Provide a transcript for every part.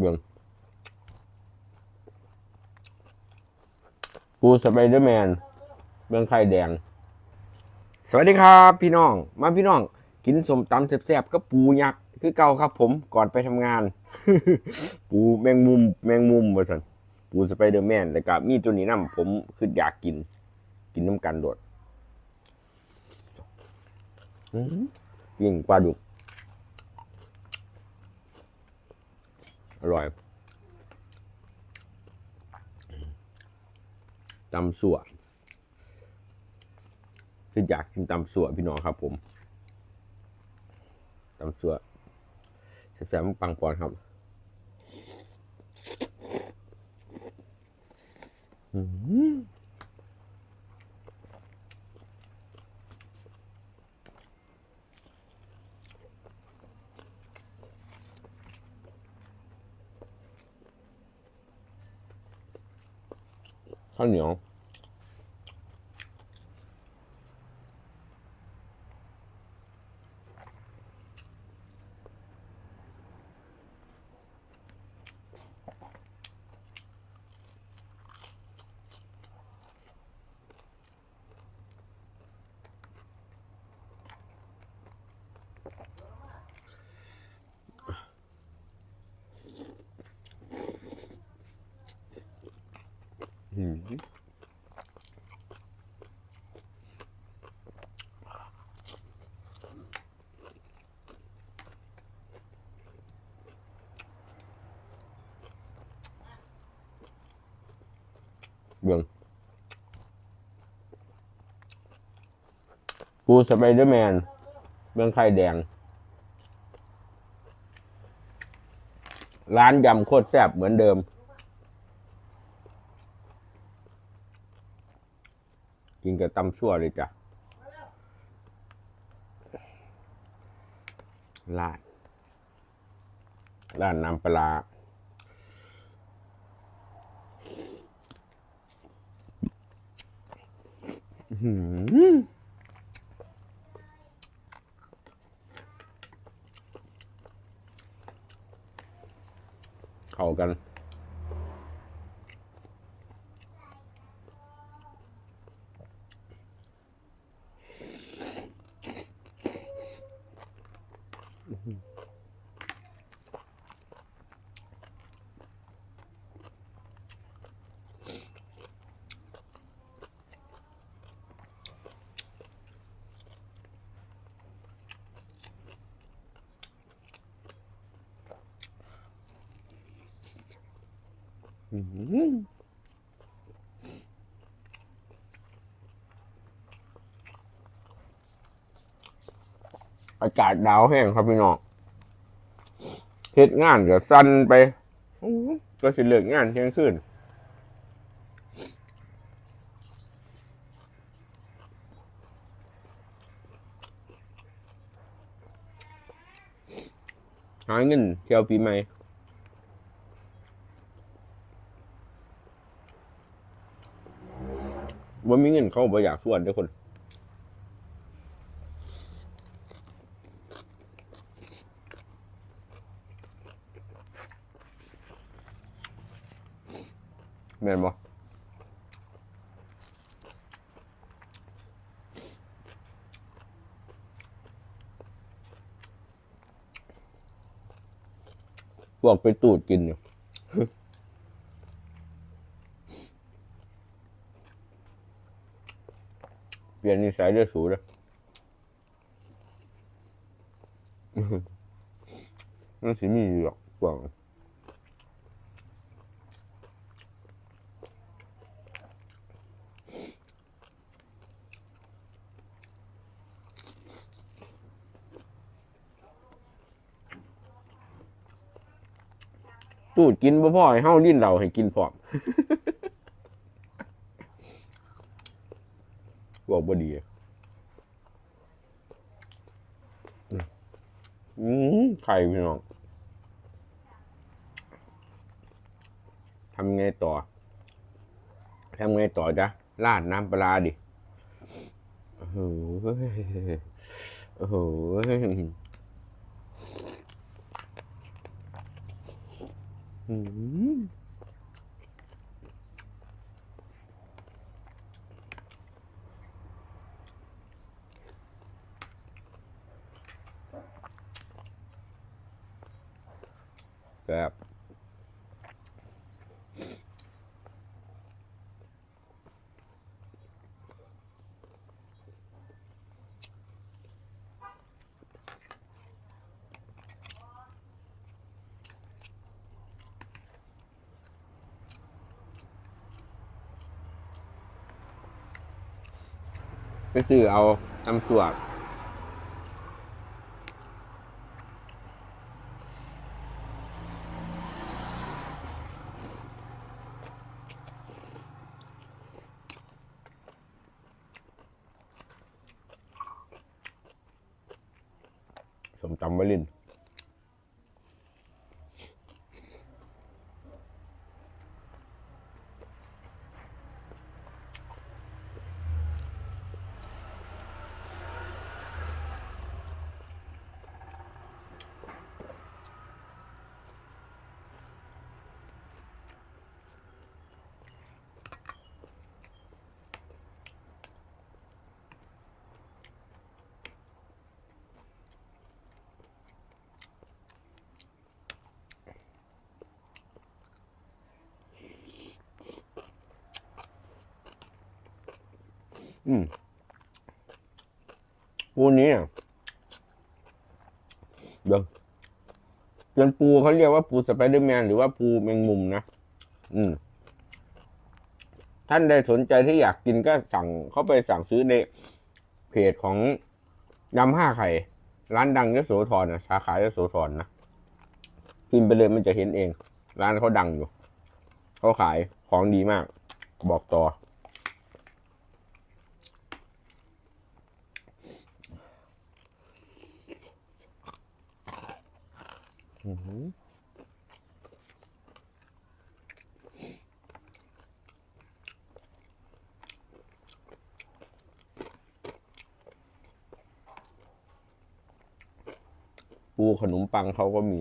เบื้องปูสไปเดอร์แมนเบื้องไข่แดง สวัสดีครับ พี่น้อง มาพี่น้อง กินสมตำแซ่บๆก็ปูยักษ์คือเก่าครับผมก่อนไปทำงาน ปูแมงมุม แมงมุมว่าสันปูสไปเดอร์แมนแล้วก็มีตัวนี้นำผมคืออยากกิน กินน้ำกันโดดอื้อหือยิ่งปลาดุก อร่อยตำสั่วคืออยากกินตำสั่วพี่น้องครับผมตำสั่วแซ่บๆปังปอนครับอืม หือข้ เหนียวอืมเบื้องปูสไปเดอร์แมน เบื้องไข่แดง ร้านยำโคตรแซ่บเหมือนเดิม กินกับตำชั่วเลยจ้ะลาดลาดน้ำปลาอื้อหือเข้ากัน อากาศดาวแห้งครับพี่น้องเฮ็ดงานก็สั้นไปก็สิเลิกงานเที่ยงคืนหาเงินเที่ยวปีใหม่ ว่ามีเงินเขาบ่อยากส่วนเด้อคน แม่นบ่บอกไปตูดกินอยู่ เปลี่ยนนิสัยเด้สูเด้อนั่นสิมีอยู่หรอกกว่างตูดกินบ่พอให้เฮาลิ้นเราให้กินพร้อม บอกบ่ดีอืมไข่พี่น้องทำไงต่อทำไงต่อจ๊ะราดน้ำปลาร้าดิโอ้โหโอ้โหอืม แบบไปซื้อเอาตำสวลิ น อืมปูนี้อะเดี๋ยวเป็นปูเขาเรียกว่าปูสไปเดอร์แมนหรือว่าปูแมงมุมนะอืม ท่านใดสนใจที่อยากกินก็สั่งเข้าไปสั่งซื้อในเพจของยำห้าไข่ ร้านดังยโสธรนะสาขายโสธรนะพิมพ์ไปเลยมันจะเห็นเอง ร้านเขาดังอยู่ เขาขายของดีมาก บอกต่อ อื้อหือ ปูขนมปังเขาก็มี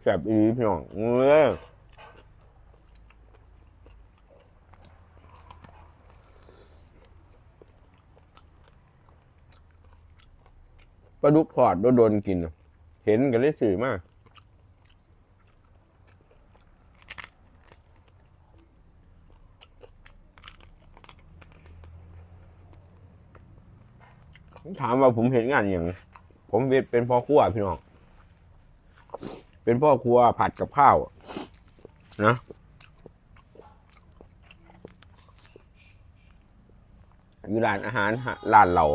แซ่บอีพี่น้องเอ้ย ลาดุกทอดโดนกิน เห็นกันได้สื่อมากถามว่าผมเห็นงานอย่าง ผมเป็นเป็นพ่อครัวพี่น้อง เป็นพ่อครัวผัดกับข้าว นะ อยู่ร้านอาหารร้านเรา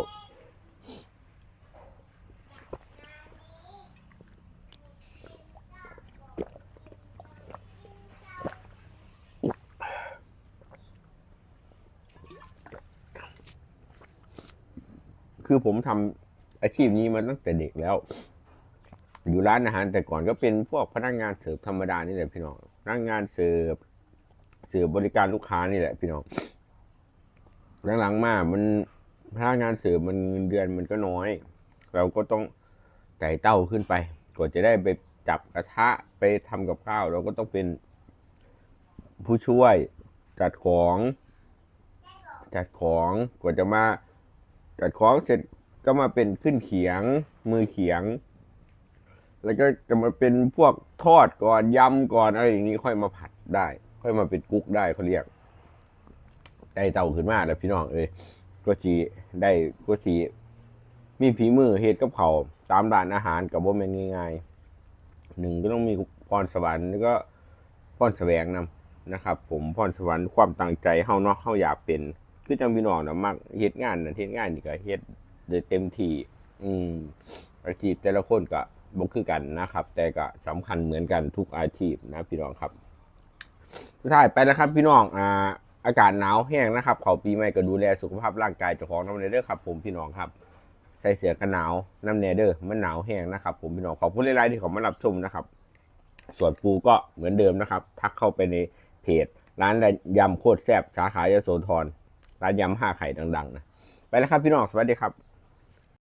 คือผมทำอาชีพนี้มาตั้งแต่เด็กแล้ว อยู่ร้านอาหารแต่ก่อนก็เป็นพวกพนักงานเสิร์ฟธรรมดานี่แหละพี่น้องพนักงานเสิร์ฟเสิร์ฟบริการลูกค้านี่แหละพี่น้องหลังๆมามันพนักงานเสิร์ฟมันเงินเดือนมันก็น้อย เราก็ต้องไต่เต้าขึ้นไปกว่าจะได้ไปจับกระทะไปทำกับข้าว เราก็ต้องเป็นผู้ช่วยจัดของ จัดของกว่าจะมา จัดของเสร็จก็มาเป็นขึ้นเขียง มือเขียง แล้วก็จะมาเป็นพวกทอดก่อนยำก่อนอะไรอย่างนี้ค่อยมาผัดได้ ค่อยมาเป็นกุ๊กได้เขาเรียกได้เต่าขึ้นมาแล้วพี่น้องเอ้ยก็สีได้ก็สีมีฝีมือเฮ็ดกับเขาตามร้านอาหารกับว่ามันง่ายๆหนึ่งก็ต้องมีพรสวรรค์แล้วก็พรแสวงนำนะครับ ผมพรสวรรค์ความตั้งใจเฮาเนาะเฮาอยากเป็น คือจังพี่น้องนะมักเฮ็ดงานนะเฮ็ดงานนี่ก็เฮ็ดโดยเต็มที่อืมอาชีพแต่ละคนก็บ่คือกันนะครับ แต่ก็สำคัญเหมือนกันทุกอาชีพนะพี่น้องครับสุดท้ายไปนะครับ พี่น้องอ่าอากาศหนาวแห้งนะครับ เขาปีใหม่ก็ดูแลสุขภาพร่างกายเจ้าของน้ำเนเดอร์ครับ ผมพี่น้องครับ ใส่เสื้อกันหนาวน้ำเนเดอร์มันหนาวแห้งนะครับ ผมพี่น้องขอบคุณหลายๆที่เขามารับชมนะครับ ส่วนปูก็เหมือนเดิมนะครับ ทักเข้าไปในเพจ ร้านยำโคตรแซ่บสาขายโสธร ร้านยำห้าไข่ดังๆนะ ไปแล้วครับพี่น้อง สวัสดีครับ